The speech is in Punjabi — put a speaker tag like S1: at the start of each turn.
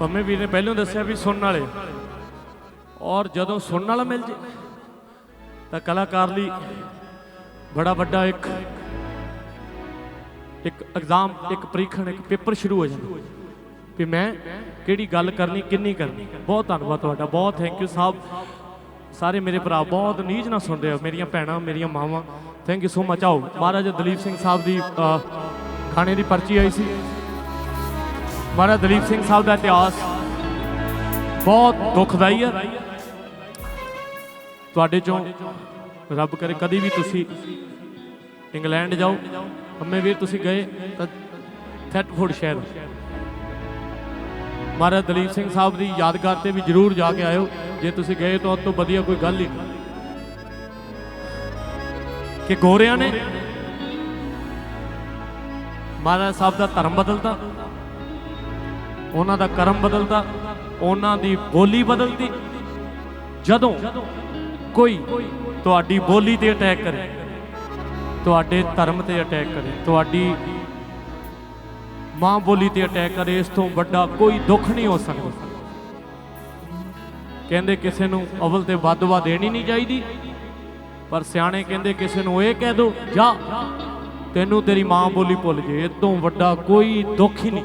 S1: ਪੰਮੇ ਵੀਰ ਨੇ ਪਹਿਲਾਂ ਦੱਸਿਆ ਵੀ ਸੁਣਨ ਵਾਲੇ। ਔਰ ਜਦੋਂ ਸੁਣਨ ਵਾਲਾ ਮਿਲ ਜੇ, ਤਾਂ ਕਲਾਕਾਰ ਲਈ ਬੜਾ ਵੱਡਾ ਇੱਕ ਇੱਕ ਐਗਜ਼ਾਮ ਇੱਕ ਪ੍ਰੀਖਣ, ਇੱਕ ਪੇਪਰ ਸ਼ੁਰੂ ਹੋ ਜਾਂਦਾ। ਵੀ ਮੈਂ ਕਿਹੜੀ ਗੱਲ ਕਰਨੀ, ਕਿੰਨੀ ਕਰਨੀ। ਬਹੁਤ ਧੰਨਵਾਦ ਤੁਹਾਡਾ, ਬਹੁਤ ਥੈਂਕ ਯੂ ਸਾਹਿਬ। ਸਾਰੇ ਮੇਰੇ ਭਰਾ ਬਹੁਤ ਨੀਝ ਨਾਲ ਸੁਣਦੇ ਹੋ, ਮੇਰੀਆਂ ਭੈਣਾਂ, ਮੇਰੀਆਂ ਮਾਵਾਂ। ਥੈਂਕ ਯੂ ਸੋ ਮਚ ਆਓ, ਮਹਾਰਾਜਾ ਦਲੀਪ ਸਿੰਘ ਸਾਹਿਬ ਦੀ ਖਾਣੇ ਦੀ ਪਰਚੀ ਆਈ ਸੀ। ਮਹਾਰਾਜਾ ਦਲੀਪ ਸਿੰਘ ਸਾਹਿਬ ਦਾ ਇਤਿਹਾਸ ਬਹੁਤ ਦੁਖਦਾਈ ਹੈ ਤੁਹਾਡੇ ਚੋਂ ਰੱਬ ਕਰੇ, ਕਦੀ ਵੀ ਤੁਸੀਂ ਇੰਗਲੈਂਡ ਜਾਓ। ਅੰਮੇ ਵੀਰ, ਤੁਸੀਂ ਗਏ ਤਾਂ ਥੈਟਫੋਰਡ ਸ਼ਹਿਰ। ਮਹਾਰਾਜ ਦਲੀਪ ਸਿੰਘ ਸਾਹਿਬ ਦੀ ਯਾਦਗਾਰ ਤੇ ਵੀ ਜਰੂਰ ਜਾ ਕੇ ਆਇਓ। ਜੇ ਤੁਸੀਂ ਗਏ ਤਾਂ ਉਹ ਤੋਂ ਵਧੀਆ ਕੋਈ ਗੱਲ ਹੀ ਕਿ ਗੋਰਿਆਂ ਨੇ ਮਹਾਰਾਜ ਸਾਹਿਬ ਦਾ ਧਰਮ ਬਦਲਤਾ। ਉਹਨਾਂ ਦਾ ਕਰਮ ਬਦਲਦਾ, ਉਹਨਾਂ ਦੀ ਬੋਲੀ ਬਦਲਦੀ। ਜਦੋਂ ਕੋਈ ਤੁਹਾਡੀ ਬੋਲੀ ਤੇ ਅਟੈਕ ਕਰੇ, ਤੁਹਾਡੇ ਧਰਮ ਤੇ ਅਟੈਕ ਕਰੇ, ਤੁਹਾਡੀ ਮਾਂ ਬੋਲੀ ਤੇ ਅਟੈਕ ਕਰੇ, ਇਸ ਤੋਂ ਵੱਡਾ ਕੋਈ ਦੁੱਖ ਨਹੀਂ ਹੋ ਸਕਦਾ। ਕਹਿੰਦੇ ਕਿਸੇ ਨੂੰ ਅਵਲ ਤੇ ਵੱਧ-ਵੱਧ ਦੇਣੀ ਨਹੀਂ ਚਾਹੀਦੀ, ਪਰ ਸਿਆਣੇ ਕਹਿੰਦੇ ਕਿਸੇ ਨੂੰ ਇਹ ਕਹਿ ਦੋ, ਜਾ, ਤੈਨੂੰ ਤੇਰੀ ਮਾਂ ਬੋਲੀ ਭੁੱਲ ਜੇ, ਇਹ ਤੋਂ ਵੱਡਾ ਕੋਈ ਦੁੱਖ ਹੀ ਨਹੀਂ।